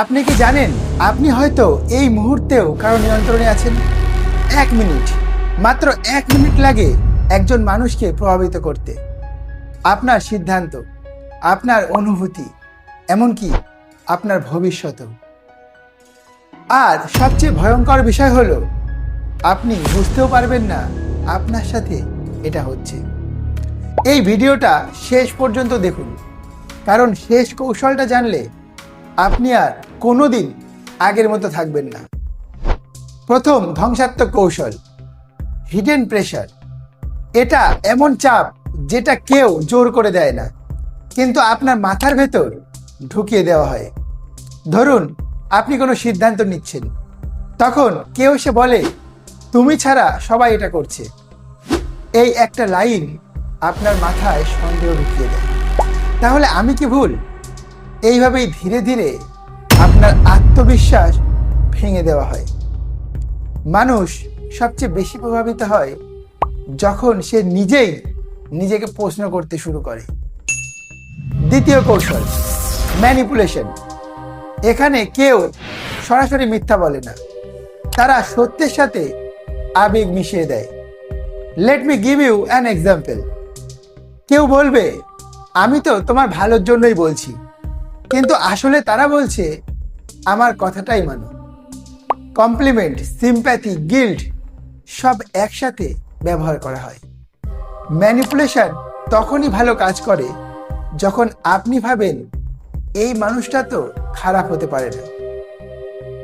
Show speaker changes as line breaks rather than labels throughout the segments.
আপনি কি জানেন, আপনি হয়তো এই মুহূর্তেও কারও নিয়ন্ত্রণে আছেন? এক মিনিট। মাত্র এক মিনিট লাগে একজন মানুষকে প্রভাবিত করতে। আপনার সিদ্ধান্ত, আপনার অনুভূতি, এমনকি আপনার ভবিষ্যতও। আর সবচেয়ে ভয়ঙ্কর বিষয় হলো, আপনি বুঝতেও পারবেন না আপনার সাথে এটা হচ্ছে। এই ভিডিওটা শেষ পর্যন্ত দেখুন, কারণ শেষ কৌশলটা জানলে আপনি আর কোনোদিন আগের মতো থাকবেন না। প্রথম ধ্বংসাত্মক কৌশল হিডেন প্রেশার এটা এমন চাপ যেটা কেউ জোর করে দেয় না, কিন্তু আপনার মাথার ভেতর ঢুকিয়ে দেওয়া হয়। ধরুন, আপনি কোনো সিদ্ধান্ত নিচ্ছেন। তখন কেউ এসে বলে, তুমি ছাড়া সবাই এটা করছে। এই একটা লাইন আপনার মাথায় সন্দেহ ঢুকিয়ে দেয়। তাহলে আমি কি ভুল? এইভাবেই ধীরে ধীরে আপনার আত্মবিশ্বাস ভেঙে দেওয়া হয়। মানুষ সবচেয়ে বেশি প্রভাবিত হয় যখন সে নিজেই নিজেকে প্রশ্ন করতে শুরু করে। দ্বিতীয় কৌশল ম্যানিপুলেশন এখানে কেউ সরাসরি মিথ্যা বলে না। তারা সত্যের সাথে আবেগ মিশিয়ে দেয়। Let me give you an example কেউ বলবে, আমি তো তোমার ভালোর জন্যই বলছি। কিন্তু আসলে তারা বলছে আমার কথাটাই মানো। কমপ্লিমেন্ট, সিম্প্যাথি গিল্ড সব একসাথে ব্যবহার করা হয়। ম্যানিপুলেশন তখনই ভালো কাজ করে যখন আপনি ভাবেন এই মানুষটা তো খারাপ হতে পারে না।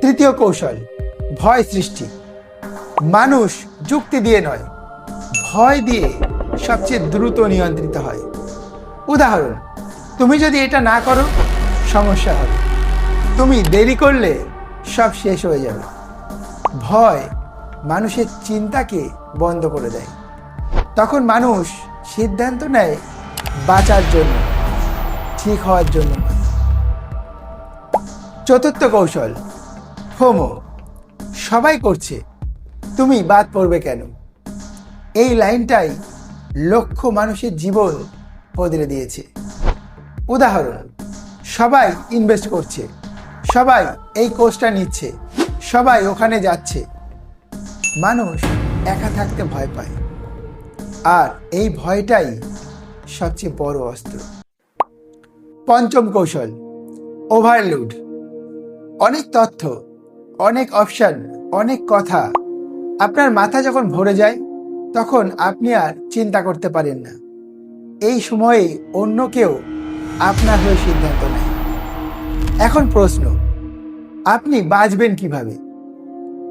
তৃতীয় কৌশল, ভয় সৃষ্টি। মানুষ যুক্তি দিয়ে নয়, ভয় দিয়ে সবচেয়ে দ্রুত নিয়ন্ত্রিত হয়। উদাহরণ, তুমি যদি এটা না করো, সমস্যা হবে। তুমি দেরি করলে সব শেষ হয়ে যাবে। ভয় মানুষের চিন্তাকে বন্ধ করে দেয়। তখন মানুষ সিদ্ধান্ত নেয় বাঁচার জন্য, ঠিক হওয়ার জন্য। চতুর্থ কৌশল, ফোমো। সবাই করছে, তুমি বাদ পড়বে কেন? এই লাইনটাই লক্ষ মানুষের জীবন বদলে দিয়েছে। উদাহরণ, সবাই ইনভেস্ট করছে। সবাই এই কোর্সটা নিচ্ছে। সবাই ওখানে যাচ্ছে। মানুষ একা থাকতে ভয় পায়। আর এই ভয়টাই সবচেয়ে বড় অস্ত্র। পঞ্চম কৌশল ওভারলোড অনেক তথ্য, অনেক অপশন অনেক কথা আপনার মাথা যখন ভরে যায়, তখন আপনি আর চিন্তা করতে পারেন না। এই সময়ে অন্য কেউ আপনার হয়ে সিদ্ধান্ত নেয়। এখন প্রশ্ন, আপনি বাঁচবেন কীভাবে?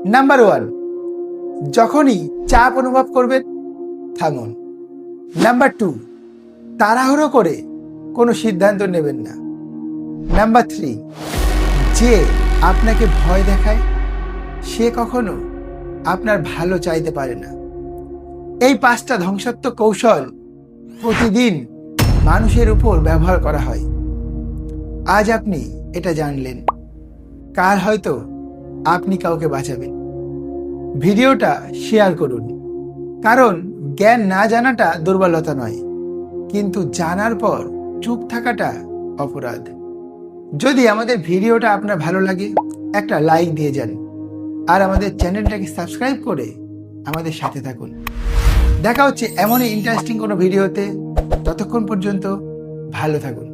নাম্বার ওয়ান যখনই চাপ অনুভব করবেন, থামুন। নাম্বার টু তাড়াহুড়ো করে কোনো সিদ্ধান্ত নেবেন না। নাম্বার থ্রি যে আপনাকে ভয় দেখায়, সে কখনো আপনার ভালো চাইতে পারে না। এই পাঁচটা ধ্বংসাত্মক কৌশল প্রতিদিন মানুষের উপর ব্যবহার করা হয়। আজ আপনি এটা জানলেন। কার হয়তো আপনি কাউকে বাঁচাবেন। ভিডিওটা শেয়ার করুন। কারণ জ্ঞান না জানাটা দুর্বলতা নয়, কিন্তু জানার পর চুপ থাকাটা অপরাধ। যদি আমাদের ভিডিওটা আপনার ভালো লাগে, একটা লাইক দিয়ে যান। আর আমাদের চ্যানেলটাকে সাবস্ক্রাইব করে আমাদের সাথে থাকুন। দেখা হচ্ছে এমনই ইন্টারেস্টিং কোনো ভিডিওতে। ততক্ষণ পর্যন্ত ভালো থাকুন।